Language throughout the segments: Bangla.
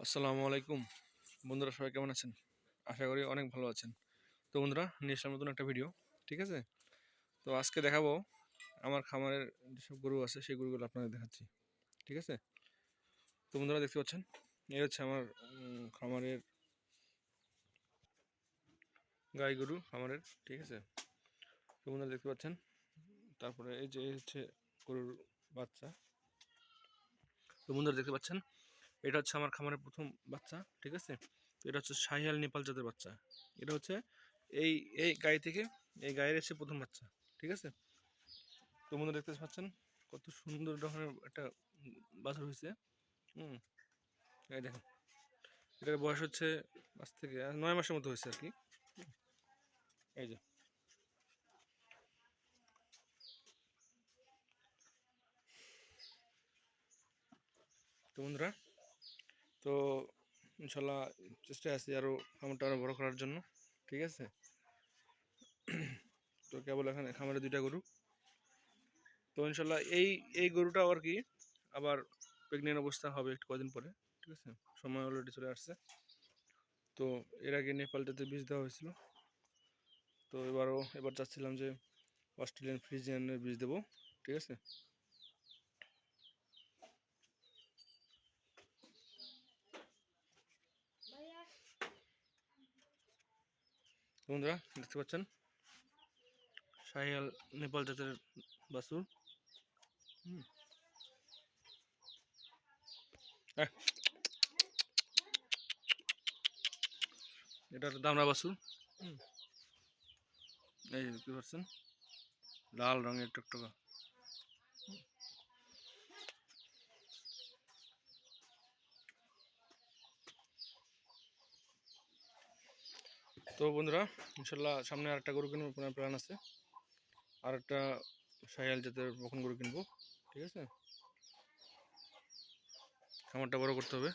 আসসালামু আলাইকুম। বন্ধুরা সবাই কেমন আছেন? আশা করি অনেক ভালো আছেন। তো বন্ধুরা, নিয়ে আসলাম নতুন একটা ভিডিও ঠিক আছে? তো আজকে দেখাবো আমার খামারের যেসব গরু আছে, সেই গরুগুলো আপনাদের দেখাচ্ছি, ঠিক আছে? তো বন্ধুরা দেখতে পাচ্ছেন, এই হচ্ছে আমার খামারের গাই গরু খামারের, ঠিক আছে? তো বন্ধুরা দেখতে পাচ্ছেন, তারপরে এই যে, এই হচ্ছে গরুর বাচ্চা। তো বন্ধুরা দেখতে পাচ্ছেন এটা হচ্ছে আমার খামারের প্রথম বাচ্চা, ঠিক আছে? এটা হচ্ছে শাহিয়াল নেপাল জাতের বাচ্চা। এটা হচ্ছে এই এই গায়ে থেকে এই গায়ের এসে প্রথম বাচ্চা, ঠিক আছে? তো বন্ধুরা দেখতে পাচ্ছেন কত সুন্দর ধরনের একটা বাছুর হয়েছে। হুম, এই দেখেন। এটার বয়স হচ্ছে পাঁচ থেকে নয় মাসের মতো হয়েছে আর কি। এই যে। তো বন্ধুরা তো ইনশাল্লাহ চেষ্টা আছি আরও খামারটা আরও বড় করার জন্য, ঠিক আছে? তো কেবল এখানে খামারে দুইটা গরু। তো ইনশাল্লাহ এই এই গরুটাও আর কি আবার প্রেগনেন্ট অবস্থা হবে একটু কদিন পরে, ঠিক আছে? সময় অলরেডি চলে আসছে। তো এর আগে নেপালটাতে বীজ দেওয়া হয়েছিল। তো এবারও, এবার চাচ্ছিলাম যে অস্ট্রেলিয়ান ফ্রিজিয়ানের বীজ দেবো, ঠিক আছে? বন্ধুরা, দেখতে পাচ্ছেন সাহিয়াল নেপাল জাতের বাসুর। আহ। এটার দামরা বাসুর। এই দেখতে পাচ্ছেন লাল রঙের টকটকা তো বন্ধুরা, ইনশাল্লাহ সামনে আরেকটা গরু কিনবো প্ল্যান আছে। আর একটা সাহিয়াল জাতের বকন গরু কিনবো, ঠিক আছে? খামারটা বড় করতে হবে।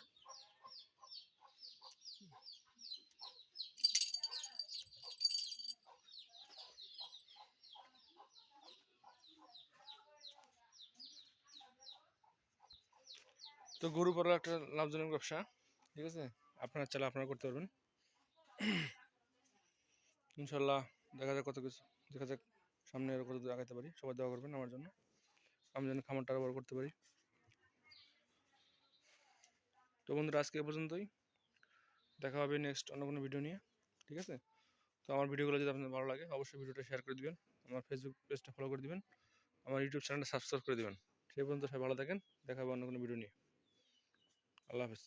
তো গরু পালা একটা লাভজনক ব্যবসা, ঠিক আছে? আপনারা চালা আপনারা করতে পারবেন। ইনশাল্লাহ দেখা যাক কত কিছু, দেখা যাক সামনে আরও কত দূর পারি। সবাই দোয়া করবেন আমার জন্য। আমি যেন খামারটা আরও বড় করতে পারি। তো বন্ধুরা, আজকে এ পর্যন্তই। দেখা হবে নেক্সট অন্য কোনো ভিডিও নিয়ে, ঠিক আছে? তো আমার ভিডিওগুলো যদি আপনাদের ভালো লাগে, অবশ্যই ভিডিওটা শেয়ার করে দিবেন, আমার ফেসবুক পেজটা ফলো করে দিবেন, আমার ইউটিউব চ্যানেলটা সাবস্ক্রাইব করে দিবেন। সেই পর্যন্ত সবাই ভালো থাকেন, দেখা হবে অন্য কোনো ভিডিও নিয়ে। আল্লাহ হাফেজ।